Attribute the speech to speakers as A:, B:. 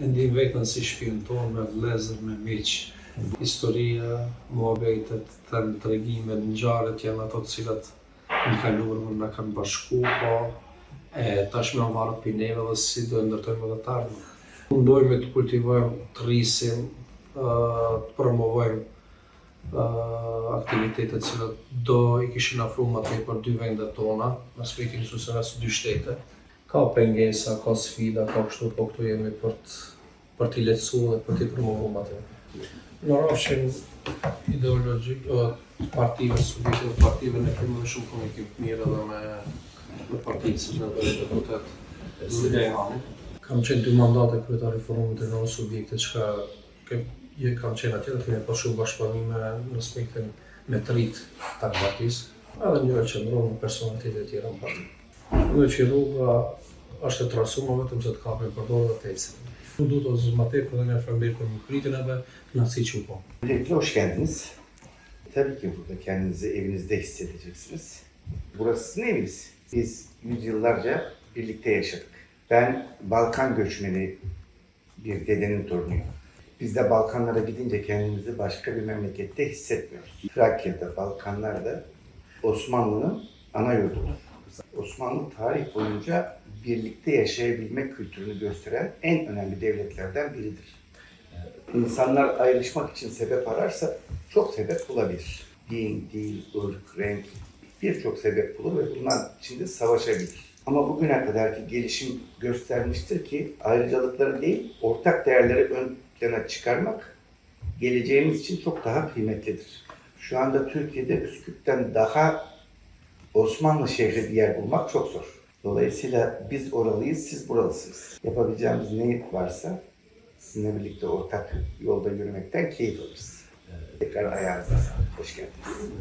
A: Ndin vetën si shtëpinë tonë me vlezër, me miq. Historia, muhabetet, të tregimet, ngjarjet janë ato të cilat në kaluar na kanë bashku, po e tashmë në varë për neve dhe si do e ndërtojmë edhe të ardhme. Mundojmë të kultivojmë, të rrisim, të promovojmë aktivitetet cilat do i kishin afru më tepër dy vendet tona, në aspektin institucional së dy shtete. Ka pengesa, ka sfida, ka kështu, po këtu jemi për të për t'i lehtësuar dhe për t'i promovuar atë. Në rrafshin ideologjik, të partive, subjekte të partive, ne kemi shumë komunikim të mirë edhe me, me partitë, si në deputet. Zidehani. Kam qenë dy mandate kryetari i forumit të nënë subjekte që ka, je, kam qenë atje dhe kemi pas shumë bashkëpunime në aspektin me të rritë të partisë, edhe një që ndronë në personalitetet e tjera në parti. Dhe që rruga është e trasuar vetëm se të kapën për dorë dhe të ecën. Bu du të zëma tepër dhe nga fërmbej për mükritin edhe nasıl që u po.
B: Öncelikle hoş geldiniz. Tabii ki burada kendinizi evinizde hissedeceksiniz. Burası sizin eviniz. Biz yüzyıllarca birlikte yaşadık. Ben Balkan göçmeni bir dedenin torunuyum. Biz de Balkanlara gidince kendimizi başka bir memlekette hissetmiyoruz. Trakya'da, Balkanlar'da Osmanlı'nın ana yurdudur. Osmanlı tarih boyunca birlikte yaşayabilme kültürünü gösteren en önemli devletlerden biridir. İnsanlar ayrışmak için sebep ararsa çok sebep bulabilir. Din, dil, ırk, renk birçok sebep bulur ve bunlar içinde savaşabilir. Ama bugüne kadarki gelişim göstermiştir ki ayrıcalıkları değil, ortak değerleri ön plana çıkarmak geleceğimiz için çok daha kıymetlidir. Şu anda Türkiye'de Üsküp'ten daha Osmanlı şehri bir yer bulmak çok zor. Dolayısıyla biz oralıyız, siz buralısınız. Yapabileceğimiz ne varsa sizinle birlikte ortak yolda yürümekten keyif alırız. Tekrar ayağınıza sağlık. Hoş geldiniz.